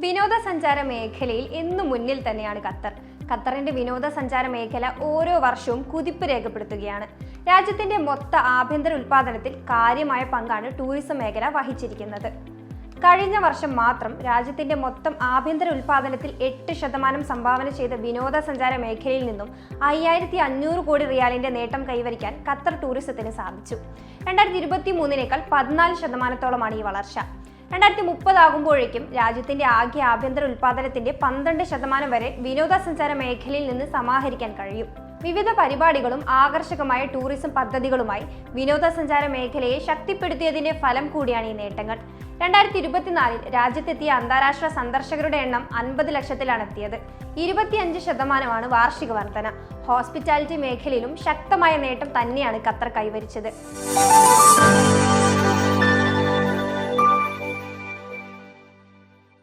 വിനോദസഞ്ചാര മേഖലയിൽ എന്നും മുന്നിൽ തന്നെയാണ് ഖത്തർ. ഖത്തറിന്റെ വിനോദസഞ്ചാര മേഖല ഓരോ വർഷവും കുതിപ്പ് രേഖപ്പെടുത്തുകയാണ്. രാജ്യത്തിന്റെ മൊത്ത ആഭ്യന്തര ഉൽപാദനത്തിൽ കാര്യമായ പങ്കാണ് ടൂറിസം മേഖല വഹിച്ചിരിക്കുന്നത്. കഴിഞ്ഞ വർഷം മാത്രം രാജ്യത്തിന്റെ മൊത്തം ആഭ്യന്തര ഉൽപാദനത്തിൽ എട്ട് ശതമാനം സംഭാവന ചെയ്ത വിനോദസഞ്ചാര മേഖലയിൽ നിന്നും അയ്യായിരത്തി അഞ്ഞൂറ് കോടി റിയാലിന്റെ നേട്ടം കൈവരിക്കാൻ ഖത്തർ ടൂറിസത്തിന് സാധിച്ചു. രണ്ടായിരത്തി ഇരുപത്തി മൂന്നിനേക്കാൾ പതിനാല് ശതമാനത്തോളമാണ് ഈ വളർച്ച. രണ്ടായിരത്തി മുപ്പതാകുമ്പോഴേക്കും രാജ്യത്തിന്റെ ആകെ ആഭ്യന്തര ഉൽപാദനത്തിന്റെ പന്ത്രണ്ട് ശതമാനം വരെ വിനോദസഞ്ചാര മേഖലയിൽ നിന്ന് സമാഹരിക്കാൻ കഴിയും. വിവിധ പരിപാടികളും ആകർഷകമായ ടൂറിസം പദ്ധതികളുമായി വിനോദസഞ്ചാര മേഖലയെ ശക്തിപ്പെടുത്തിയതിന്റെ ഫലം കൂടിയാണ് ഈ നേട്ടങ്ങൾ. രണ്ടായിരത്തി ഇരുപത്തിനാലിൽ രാജ്യത്തെത്തിയ അന്താരാഷ്ട്ര സന്ദർശകരുടെ എണ്ണം അൻപത് ലക്ഷത്തിലാണ് എത്തിയത് ഇരുപത്തിയഞ്ച് ശതമാനമാണ് വാർഷിക വർധന. ഹോസ്പിറ്റാലിറ്റി മേഖലയിലും ശക്തമായ നേട്ടം തന്നെയാണ് ഖത്തർ കൈവരിച്ചത്.